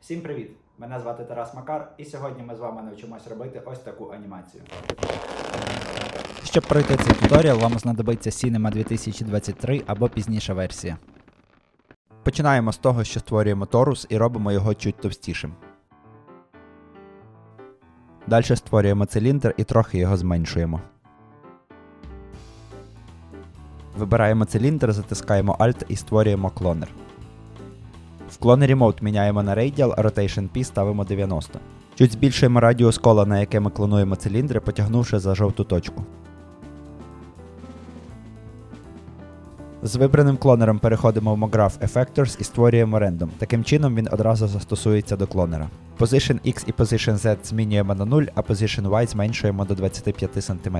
Всім привіт! Мене звати Тарас Макар, і сьогодні ми з вами навчимось робити ось таку анімацію. Щоб пройти цей туторіал, вам знадобиться Cinema 2023 або пізніша версія. Починаємо з того, що створюємо торус і робимо його чуть товстішим. Далі створюємо циліндр і трохи його зменшуємо. Вибираємо циліндр, затискаємо Alt і створюємо клонер. Клонері Mode міняємо на Radial, Rotation P ставимо 90. Чуть збільшуємо радіус кола, на яке ми клонуємо циліндри, потягнувши за жовту точку. З вибраним клонером переходимо в MoGraph Effectors і створюємо рендом. Таким чином він одразу застосується до клонера. Position X і Position Z змінюємо на 0, а Position Y зменшуємо до 25 см.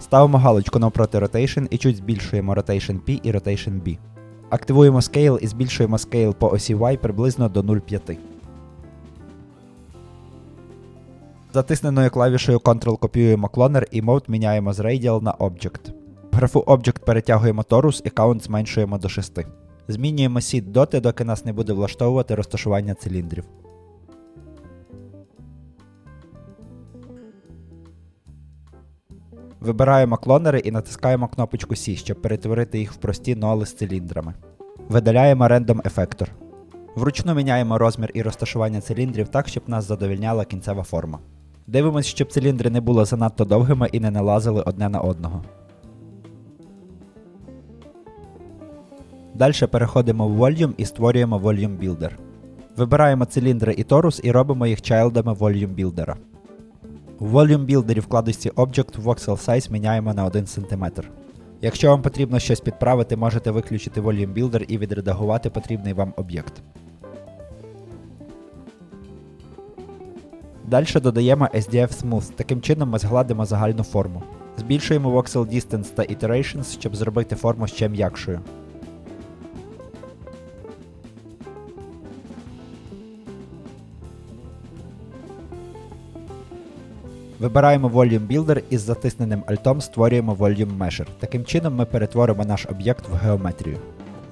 Ставимо галочку навпроти Rotation і чуть збільшуємо Rotation P і Rotation B. Активуємо Scale і збільшуємо Scale по осі Y приблизно до 0,5. Затисненою клавішею Ctrl копіюємо клонер і Mode міняємо з Radial на Object. В графу Object перетягуємо торус і count зменшуємо до 6. Змінюємо сід доти, доки нас не буде влаштовувати розташування циліндрів. Вибираємо клонери і натискаємо кнопочку C, щоб перетворити їх в прості ноли з циліндрами. Видаляємо Random Effector. Вручну міняємо розмір і розташування циліндрів так, щоб нас задовільняла кінцева форма. Дивимось, щоб циліндри не були занадто довгими і не налазили одне на одного. Далі переходимо в Volume і створюємо Volume Builder. Вибираємо циліндри і торус і робимо їх чайлдами Volume Builder. В Volume Builder вкладочці Object Voxel Size міняємо на 1 см. Якщо вам потрібно щось підправити, можете виключити Volume Builder і відредагувати потрібний вам об'єкт. Далі додаємо SDF Smooth. Таким чином ми згладимо загальну форму. Збільшуємо Voxel Distance та Iterations, щоб зробити форму ще м'якшою. Вибираємо Volume Builder і з затисненим альтом створюємо Volume Measure. Таким чином ми перетворимо наш об'єкт в геометрію.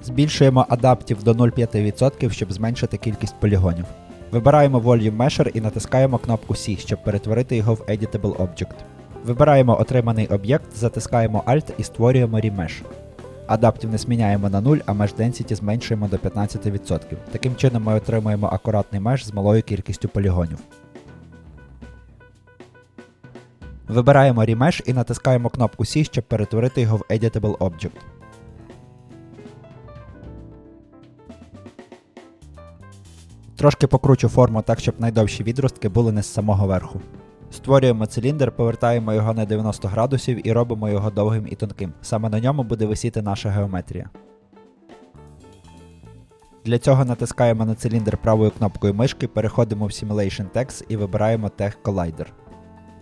Збільшуємо адаптів до 0,5%, щоб зменшити кількість полігонів. Вибираємо Volume Measure і натискаємо кнопку C, щоб перетворити його в Editable Object. Вибираємо отриманий об'єкт, затискаємо Alt і створюємо Remesh. Адаптів не зміняємо на 0, а Mesh Density зменшуємо до 15%. Таким чином ми отримуємо акуратний меш з малою кількістю полігонів. Вибираємо Remesh і натискаємо кнопку C, щоб перетворити його в Editable Object. Трошки покручу форму так, щоб найдовші відростки були не з самого верху. Створюємо циліндр, повертаємо його на 90 градусів і робимо його довгим і тонким. Саме на ньому буде висіти наша геометрія. Для цього натискаємо на циліндр правою кнопкою мишки, переходимо в Simulation Text і вибираємо Tech Collider.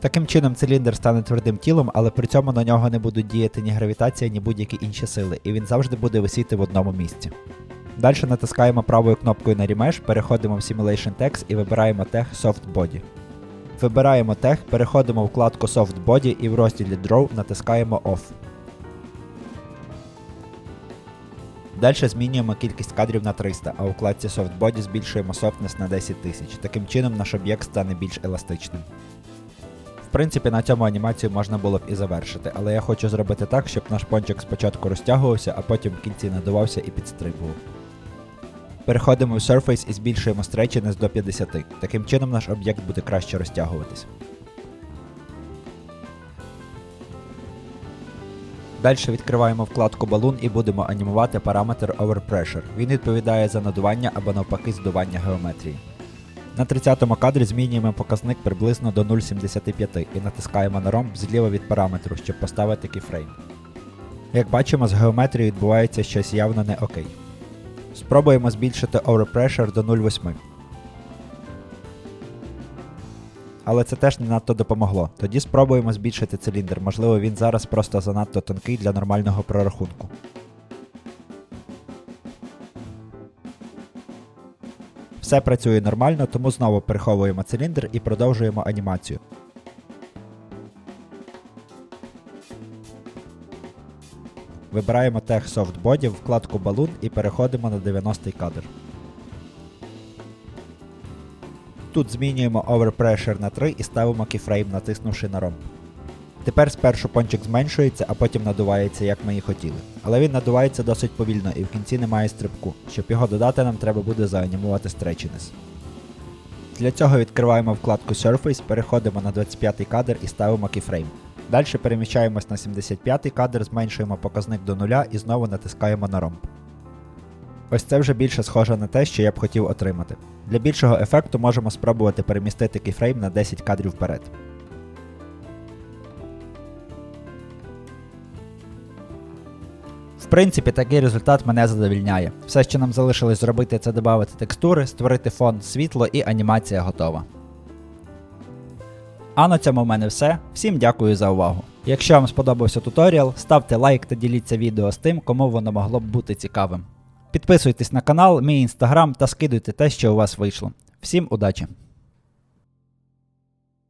Таким чином циліндр стане твердим тілом, але при цьому на нього не будуть діяти ні гравітація, ні будь-які інші сили, і він завжди буде висіти в одному місці. Далі натискаємо правою кнопкою на Remesh, переходимо в Simulation Text і вибираємо Tech Soft Body. Вибираємо Tech, переходимо в вкладку Soft Body і в розділі Draw натискаємо Off. Далі змінюємо кількість кадрів на 300, а у вкладці Soft Body збільшуємо softness на 10 тисяч. Таким чином наш об'єкт стане більш еластичним. Принципі, на цьому анімацію можна було б і завершити, але я хочу зробити так, щоб наш пончик спочатку розтягувався, а потім в кінці надувався і підстрибував. Переходимо в Surface і збільшуємо Stretchiness до 50. Таким чином наш об'єкт буде краще розтягуватись. Далі відкриваємо вкладку Balloon і будемо анімувати параметр Overpressure. Він відповідає за надування або навпаки здування геометрії. На 30-му кадрі змінюємо показник приблизно до 0,75 і натискаємо на ромб зліва від параметру, щоб поставити кіфрейм. Як бачимо, з геометрією відбувається щось явно не окей. Спробуємо збільшити Overpressure до 0,8. Але це теж не надто допомогло. Тоді спробуємо збільшити циліндр, можливо він зараз просто занадто тонкий для нормального прорахунку. Все працює нормально, тому знову переховуємо циліндр і продовжуємо анімацію. Вибираємо Soft Body, вкладку Balloon і переходимо на 90-й кадр. Тут змінюємо Overpressure на 3 і ставимо keyframe, натиснувши на ромб. Тепер спершу пончик зменшується, а потім надувається, як ми і хотіли. Але він надувається досить повільно і в кінці немає стрибку. Щоб його додати, нам треба буде заанімувати Stretchiness. Для цього відкриваємо вкладку Surface, переходимо на 25 кадр і ставимо keyframe. Далі переміщаємось на 75 кадр, зменшуємо показник до нуля і знову натискаємо на ромб. Ось це вже більше схоже на те, що я б хотів отримати. Для більшого ефекту можемо спробувати перемістити keyframe на 10 кадрів вперед. Принципі, такий результат мене задовільняє. Все, що нам залишилось зробити, це додати текстури, створити фон, світло і анімація готова. А на цьому в мене все. Всім дякую за увагу. Якщо вам сподобався туторіал, ставте лайк та діліться відео з тим, кому воно могло б бути цікавим. Підписуйтесь на канал, мій інстаграм та скидуйте те, що у вас вийшло. Всім удачі!